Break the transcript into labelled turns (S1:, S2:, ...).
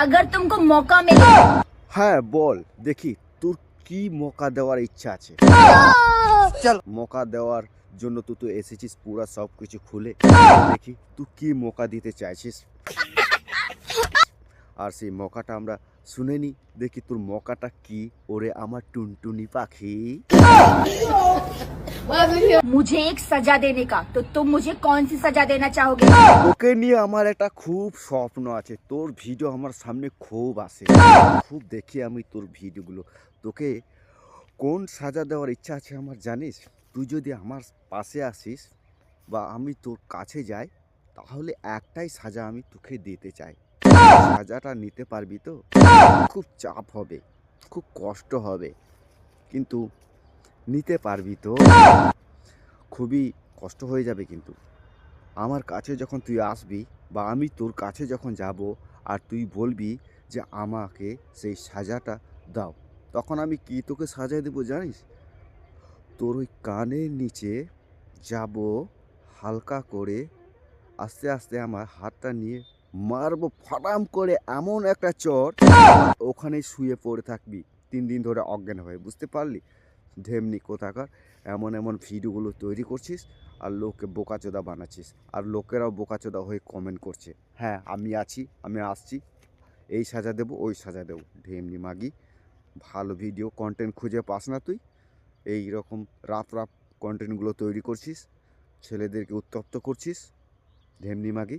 S1: Agar তুমকো মকা মিলে
S2: হ্যাঁ বল। দেখি তোর কি মকা দেওয়ার ইচ্ছা আছে? চল। মকা দেওয়ার জন্য তুই তো এসেছিস পুরা সব কিছু খুলে দেখি তুই কি মকা দিতে চাইছিস? আর সেই মকাটা আমরা শুনে নি। দেখি তোর মকাটা কি? ওরে আমার টুনটুনি পাখি।
S1: মুঝে এক সাজা দেনে কা। তো তুম মুঝে কন সি সাজা দেনা চাহোগে?
S2: ওকে নিয়ে আমার একটা খুব স্বপ্ন আছে। তোর ভিডিও আমার সামনে খুব আসে। খুব দেখি আমি তোর ভিডিওগুলো। তোকে কোন সাজা দেওয়ার ইচ্ছা আছে আমার জানিস? তুই যদি আমার পাশে আসিস বা আমি তোর কাছে যাই তাহলে একটাই সাজা আমি তোকে দিতে চাই। সাজাটা নিতে পারবি তো? খুব চাপ হবে, খুব কষ্ট হবে, কিন্তু নিতে পারবি তো? খুবই কষ্ট হয়ে যাবে কিন্তু। আমার কাছে যখন তুই আসবি বা আমি তোর কাছে যখন যাব আর তুই বলবি যে আমাকে সেই সাজাটা দাও, তখন আমি কি তোকে সাজায় দেবো জানিস? তোর ওই কানের নিচে যাব হালকা করে, আস্তে আস্তে আমার হাতটা নিয়ে মারবো ফাটাম করে এমন একটা চর ওখানে শুয়ে পড়ে থাকবি। তিন দিন ধরে অজ্ঞান হয়ে, বুঝতে পারলি? ঢেমনি কোথাকার? এমন এমন ভিডিওগুলো তৈরি করছিস আর লোককে বোকাচোদা বানাচ্ছিস। আর লোকেরাও বোকাচোদা হয়ে কমেন্ট করছে। হ্যাঁ আমি আছি, আমি আসছি। এই সাজা দেবো, ওই সাজা দেবো। ঢেমনি মাগি, ভালো ভিডিও কন্টেন্ট খুঁজে পাস না তুই? এই রকম রাফ রাফ কন্টেন্টগুলো তৈরি করছিস, ছেলেদেরকে উত্তপ্ত করছিস। ঢেমনি মাগি